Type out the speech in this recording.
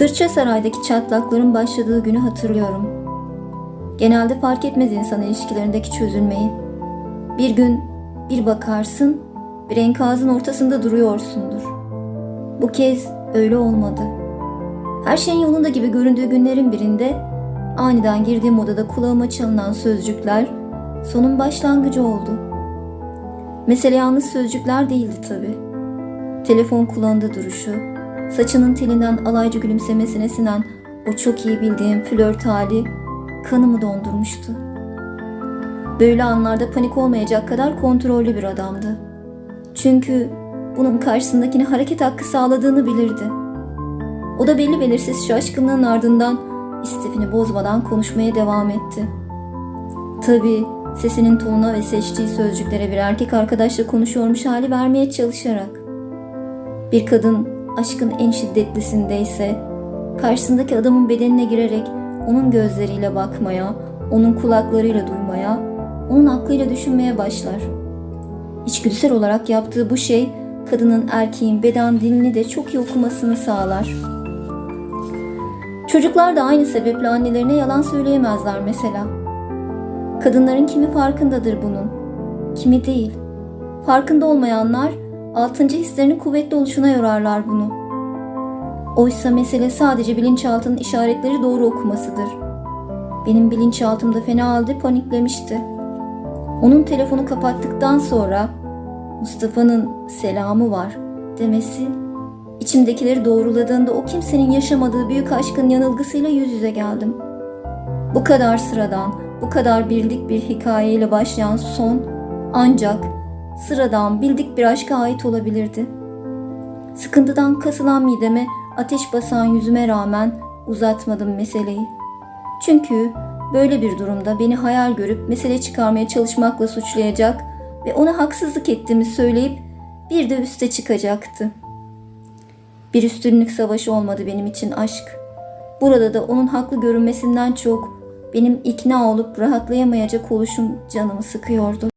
Sırça Saray'daki çatlakların başladığı günü hatırlıyorum. Genelde fark etmez insan ilişkilerindeki çözülmeyi. Bir gün bir bakarsın, bir enkazın ortasında duruyorsundur. Bu kez öyle olmadı. Her şeyin yolunda gibi göründüğü günlerin birinde aniden girdiğim odada kulağıma çalınan sözcükler sonun başlangıcı oldu. Mesele yalnız sözcükler değildi tabii. Telefon kulağında duruşu, saçının telinden alaycı gülümsemesine sinen o çok iyi bildiğim flört hali kanımı dondurmuştu. Böyle anlarda panik olmayacak kadar kontrollü bir adamdı. Çünkü bunun karşısındakine hareket hakkı sağladığını bilirdi. O da belli belirsiz şaşkınlığın ardından istifini bozmadan konuşmaya devam etti. Tabii sesinin tonuna ve seçtiği sözcüklere bir erkek arkadaşla konuşuyormuş hali vermeye çalışarak. Bir kadın aşkın en şiddetlisindeyse karşısındaki adamın bedenine girerek onun gözleriyle bakmaya, onun kulaklarıyla duymaya, onun aklıyla düşünmeye başlar. İçgüdüsel olarak yaptığı bu şey kadının erkeğin beden dilini de çok iyi okumasını sağlar. Çocuklar da aynı sebeple annelerine yalan söyleyemezler mesela. Kadınların kimi farkındadır bunun, kimi değil. Farkında olmayanlar altıncı hislerinin kuvvetli oluşuna yorarlar bunu. Oysa mesele sadece bilinçaltının işaretleri doğru okumasıdır. Benim bilinçaltımda fena halde paniklemişti. Onun telefonu kapattıktan sonra Mustafa'nın selamı var demesi içimdekileri doğruladığında o kimsenin yaşamadığı büyük aşkın yanılgısıyla yüz yüze geldim. Bu kadar sıradan, bu kadar bildik bir hikayeyle başlayan son ancak sıradan bildik bir aşka ait olabilirdi. Sıkıntıdan kasılan mideme ateş basan yüzüme rağmen uzatmadım meseleyi. Çünkü böyle bir durumda beni hayal görüp mesele çıkarmaya çalışmakla suçlayacak ve ona haksızlık ettiğimi söyleyip bir de üste çıkacaktı. Bir üstünlük savaşı olmadı benim için aşk. Burada da onun haklı görünmesinden çok benim ikna olup rahatlayamayacak oluşum canımı sıkıyordu.